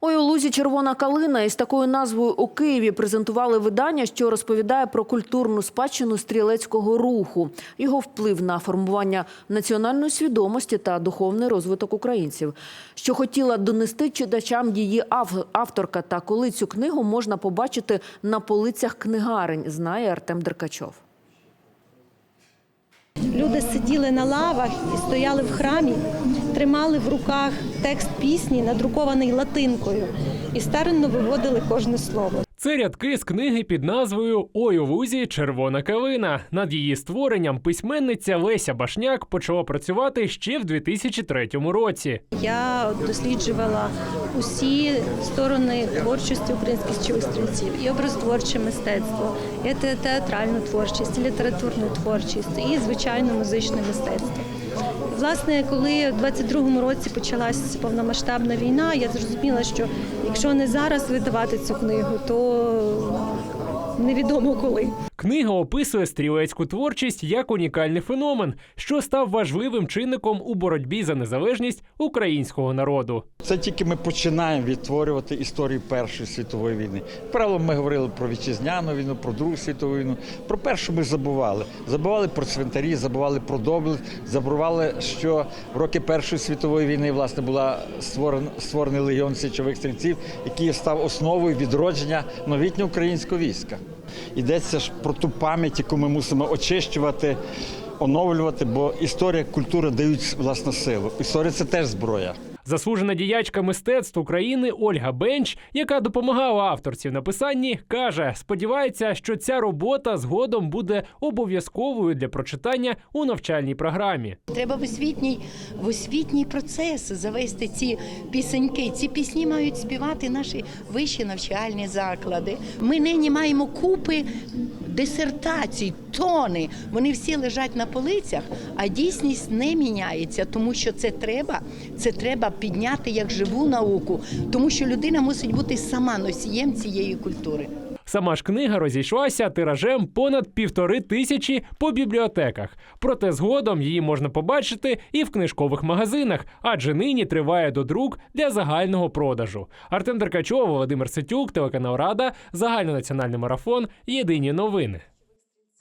Ой, у лузі червона калина із такою назвою у Києві презентували видання, що розповідає про культурну спадщину стрілецького руху, його вплив на формування національної свідомості та духовний розвиток українців. Що хотіла донести читачам її авторка, та коли цю книгу можна побачити на полицях книгарень, знає Артем Деркачов. Люди сиділи на лавах і стояли в храмі, тримали в руках текст пісні, надрукований латинкою, і старанно виводили кожне слово. Це рядки з книги під назвою Ой у лузі червона калина. Над її створенням письменниця Леся Башняк почала працювати ще в 2003 році. Я досліджувала усі сторони творчості українських стрільців, і образотворче мистецтво, і театральну творчість, і літературну творчість, і звичайно музичне мистецтво. Власне, коли в 22-му році почалась повномасштабна війна, я зрозуміла, що якщо не зараз видавати цю книгу, то невідомо коли. Книга описує стрілецьку творчість як унікальний феномен, що став важливим чинником у боротьбі за незалежність українського народу. Це тільки ми починаємо відтворювати історію Першої світової війни. Правило, ми говорили про вітчизняну війну, про Другу світову війну. Про першу ми забували. Забували про цвинтарі, забували про доблесть, забували, що в роки Першої світової війни власне була створена створений легіон січових стрільців, який став основою відродження новітнього українського війська. Йдеться ж про ту пам'ять, яку ми мусимо очищувати. Оновлювати, бо історія, культура дають власну силу. Історія це теж зброя. Заслужена діячка мистецтв України Ольга Бенч, яка допомагала авторці в написанні, каже: сподівається, що ця робота згодом буде обов'язковою для прочитання у навчальній програмі. Треба в освітній, в освітній процес завести ці пісеньки. Ці пісні мають співати наші вищі навчальні заклади. Ми нині маємо купи дисертацій, тони. Вони всі лежать на полицях, а дійсність не міняється, тому що це треба, це треба підняти як живу науку, тому що людина мусить бути сама носієм цієї культури. Сама ж книга розійшлася тиражем понад півтори тисячі по бібліотеках. Проте згодом її можна побачити і в книжкових магазинах, адже нині триває додрук для загального продажу. Артем Деркачов, Володимир Сетюк, телеканал Рада, загальнонаціональний марафон. Єдині новини.